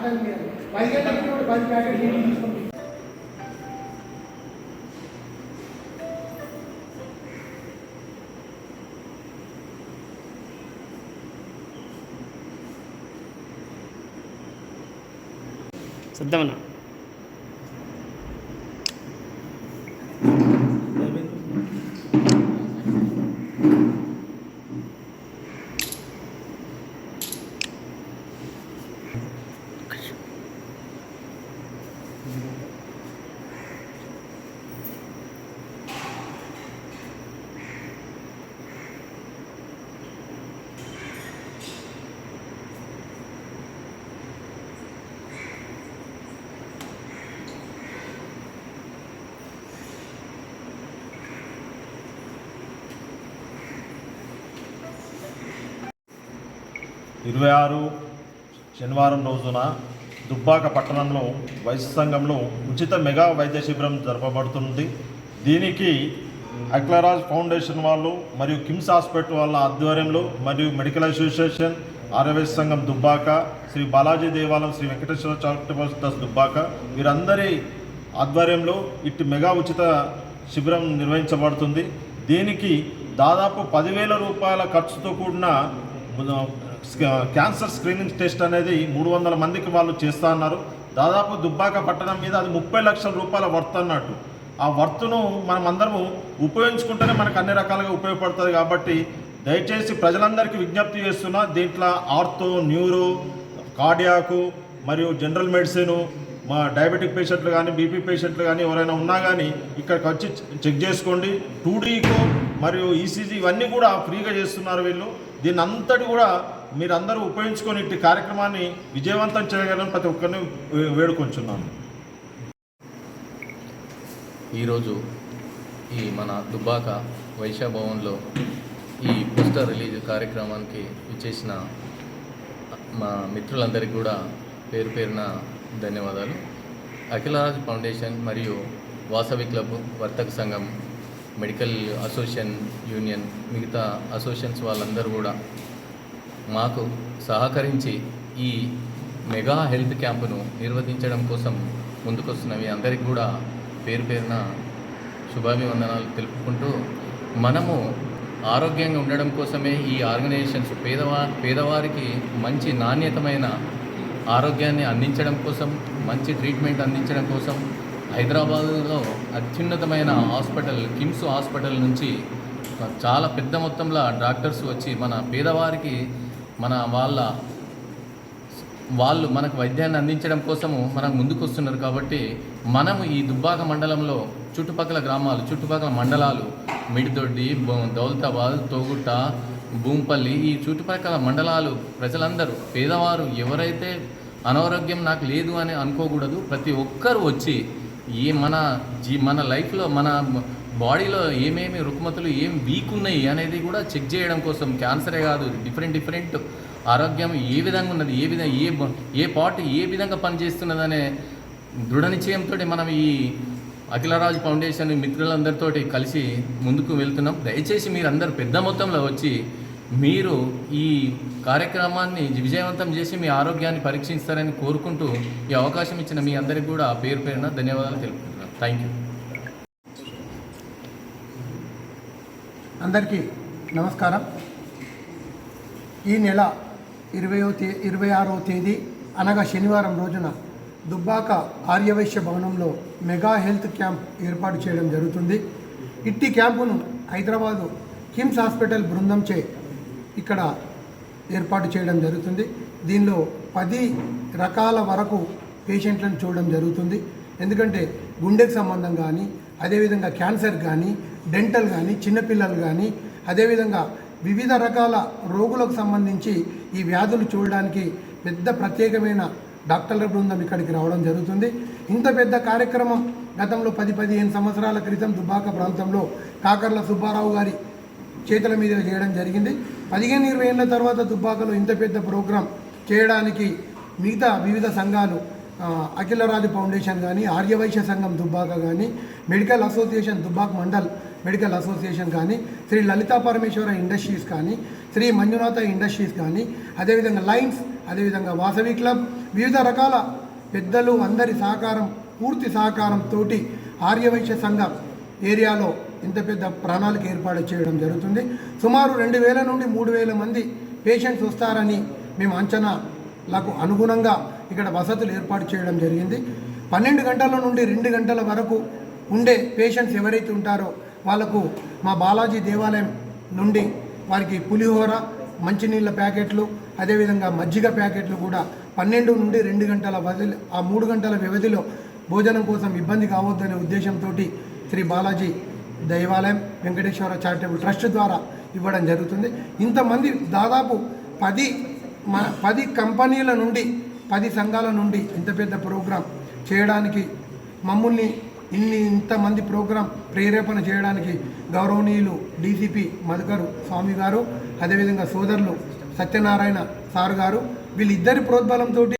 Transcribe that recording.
Cotton మీద పదిహేను తగ్గిన కూడా పది ప్యాకెట్ నీళ్ళు తీసుకొని సిద్ధమన్నా ఇరవై ఆరు శనివారం రోజున దుబ్బాక పట్టణంలో వైద్య సంఘంలో ఉచిత మెగా వైద్య శిబిరం జరపబడుతుంది. దీనికి అక్లరాజ్ ఫౌండేషన్ వాళ్ళు మరియు కిమ్స్ హాస్పిటల్ వాళ్ళ ఆధ్వర్యంలో మరియు మెడికల్ అసోసియేషన్ ఆర్యవైశ్య సంఘం దుబ్బాక శ్రీ బాలాజీ దేవాలయం శ్రీ వెంకటేశ్వర చారిటబుల్ ట్రస్ట్ దుబ్బాక వీరందరి ఆధ్వర్యంలో ఇట్టి మెగా ఉచిత శిబిరం నిర్వహించబడుతుంది. దీనికి దాదాపు పదివేల రూపాయల ఖర్చుతో కూడిన క్యాన్సర్ స్క్రీనింగ్ టెస్ట్ అనేది మూడు వందల మందికి వాళ్ళు చేస్తా అన్నారు. దాదాపు దుబ్బాక పట్టణం మీద అది ముప్పై లక్షల రూపాయల వర్త్ అన్నట్టు. ఆ వర్త్ను మనం అందరము ఉపయోగించుకుంటేనే మనకు అన్ని రకాలుగా ఉపయోగపడుతుంది కాబట్టి దయచేసి ప్రజలందరికీ విజ్ఞప్తి చేస్తున్నా దీంట్లో ఆర్థో న్యూరో కార్డియాకు మరియు జనరల్ మెడిసిన్ మా డయాబెటిక్ పేషెంట్లు కానీ బీపీ పేషెంట్లు కానీ ఎవరైనా ఉన్నా కానీ ఇక్కడికి వచ్చి చెక్ చేసుకోండి. టూడీకో మరియు ఈసీజీ ఇవన్నీ కూడా ఫ్రీగా చేస్తున్నారు వీళ్ళు. దీని అంతటి కూడా మీరందరూ ఉపయోగించుకొని ఇట్టి కార్యక్రమాన్ని విజయవంతం చేయగలని ప్రతి ఒక్కరిని వేడుకొంచున్నాను. ఈరోజు ఈ మన దుబ్బాక వైశ్య భవన్లో ఈ పోస్టర్ రిలీజ్ కార్యక్రమానికి ఇచ్చేసిన మా మిత్రులందరికీ కూడా పేరు పేరున ధన్యవాదాలు. అఖిలరాజ్ ఫౌండేషన్ మరియు వాసవి క్లబ్ వర్తక సంఘం మెడికల్ అసోసియేషన్ యూనియన్ మిగతా అసోసియేషన్స్ వాళ్ళందరూ కూడా మాకు సహకరించి ఈ మెగా హెల్త్ క్యాంపును నిర్వహించడం కోసం ముందుకొస్తున్నవి అందరికీ కూడా పేరు పేరున శుభాభివందనాలు తెలుపుకుంటూ మనము ఆరోగ్యంగా ఉండడం కోసమే ఈ ఆర్గనైజేషన్స్ పేదవా పేదవారికి మంచి నాణ్యతమైన ఆరోగ్యాన్ని అందించడం కోసం మంచి ట్రీట్మెంట్ అందించడం కోసం హైదరాబాదులో అత్యున్నతమైన హాస్పిటల్ కిమ్స్ హాస్పిటల్ నుంచి చాలా పెద్ద మొత్తంలో డాక్టర్స్ వచ్చి మన పేదవారికి మన వాళ్ళ వాళ్ళు మనకు వైద్యాన్ని అందించడం కోసము మనం ముందుకు వస్తున్నారు కాబట్టి మనము ఈ దుబ్బాక మండలంలో చుట్టుపక్కల గ్రామాలు చుట్టుపక్కల మండలాలు మిడిదొడ్డి దౌలతాబాద్ తోగుట్ట భూంపల్లి ఈ చుట్టుపక్కల మండలాలు ప్రజలందరూ పేదవారు ఎవరైతే అనారోగ్యం నాకు లేదు అని అనుకోకూడదు ప్రతి ఒక్కరు వచ్చి ఈ మన జీ మన లైఫ్లో మన బాడీలో ఏమేమి రుగ్మతలు ఏం వీక్ ఉన్నాయి అనేది కూడా చెక్ చేయడం కోసం క్యాన్సరే కాదు డిఫరెంట్ డిఫరెంట్ ఆరోగ్యం ఏ విధంగా ఉన్నది ఏ విధంగా ఏ ఏ పార్ట్ ఏ విధంగా పనిచేస్తున్నదనే దృఢ నిశ్చయంతో మనం ఈ అఖిలరాజు ఫౌండేషన్ మిత్రులందరితోటి కలిసి ముందుకు వెళ్తున్నాం. దయచేసి మీరు అందరు పెద్ద మొత్తంలో వచ్చి మీరు ఈ కార్యక్రమాన్ని విజయవంతం చేసి మీ ఆరోగ్యాన్ని పరీక్షిస్తారని కోరుకుంటూ ఈ అవకాశం ఇచ్చిన మీ అందరికీ కూడా పేరు పేరున ధన్యవాదాలు తెలుపుకుంటున్నాను థ్యాంక్ యూ అందరికీ నమస్కారం. ఈ నెల ఇరవయో తే ఇరవై ఆరో తేదీ అనగా శనివారం రోజున దుబ్బాక ఆర్యవైశ్య భవనంలో మెగా హెల్త్ క్యాంప్ ఏర్పాటు చేయడం జరుగుతుంది. ఇట్టి క్యాంపును హైదరాబాదు కిమ్స్ హాస్పిటల్ బృందంచే ఇక్కడ ఏర్పాటు చేయడం జరుగుతుంది. దీనిలో పది రకాల వరకు పేషెంట్లను చూడడం జరుగుతుంది. ఎందుకంటే గుండెకు సంబంధం కానీ అదేవిధంగా క్యాన్సర్ కానీ డెంటల్ కానీ చిన్నపిల్లలు కానీ అదేవిధంగా వివిధ రకాల రోగులకు సంబంధించి ఈ వ్యాధులు చూడడానికి పెద్ద ప్రత్యేకమైన డాక్టర్ల బృందం ఇక్కడికి రావడం జరుగుతుంది. ఇంత పెద్ద కార్యక్రమం గతంలో పది పదిహేను సంవత్సరాల క్రితం దుబ్బాక ప్రాంతంలో కాకర్ల సుబ్బారావు గారి చేతుల మీద చేయడం జరిగింది. పదిహేను ఇరవై ఏళ్ళ తర్వాత దుబ్బాకలో ఇంత పెద్ద ప్రోగ్రాం చేయడానికి మిగతా వివిధ సంఘాలు అఖిలరాజు ఫౌండేషన్ కానీ ఆర్యవైశ్య సంఘం దుబ్బాక కానీ medical association Dubbak mandal medical association కానీ శ్రీ లలితా పరమేశ్వర ఇండస్ట్రీస్ కానీ శ్రీ మంజునాథ ఇండస్ట్రీస్ కానీ అదేవిధంగా లైన్స్ అదేవిధంగా వాసవి క్లబ్ వివిధ రకాల పెద్దలు అందరి సహకారం పూర్తి సహకారంతో ఆర్యవైశ్య సంఘం ఏరియాలో ఇంత పెద్ద ప్రణాళిక ఏర్పాటు చేయడం జరుగుతుంది. సుమారు రెండు వేల నుండి మూడు వేల మంది పేషెంట్స్ వస్తారని మేము అంచనాలకు అనుగుణంగా ఇక్కడ వసతులు ఏర్పాటు చేయడం జరిగింది. పన్నెండు గంటల నుండి రెండు గంటల వరకు ఉండే పేషెంట్స్ ఎవరైతే ఉంటారో వాళ్ళకు మా బాలాజీ దేవాలయం నుండి వారికి పులిహోర మంచినీళ్ళ ప్యాకెట్లు అదేవిధంగా మజ్జిగ ప్యాకెట్లు కూడా పన్నెండు నుండి రెండు గంటల వ్యవధి ఆ మూడు గంటల వ్యవధిలో భోజనం కోసం ఇబ్బంది కావద్దనే ఉద్దేశంతో శ్రీ బాలాజీ దైవాలయం వెంకటేశ్వర చారిటబుల్ ట్రస్ట్ ద్వారా ఇవ్వడం జరుగుతుంది. ఇంతమంది దాదాపు పది మ పది కంపెనీల నుండి పది సంఘాల నుండి ఇంత పెద్ద ప్రోగ్రాం చేయడానికి మమ్మల్ని ఇన్ని ఇంతమంది ప్రోగ్రాం ప్రేరేపణ చేయడానికి గౌరవనీయులు డీసీపీ మధుకరు స్వామి గారు అదేవిధంగా సోదరులు సత్యనారాయణ సార్ గారు వీళ్ళిద్దరి ప్రోద్బలంతో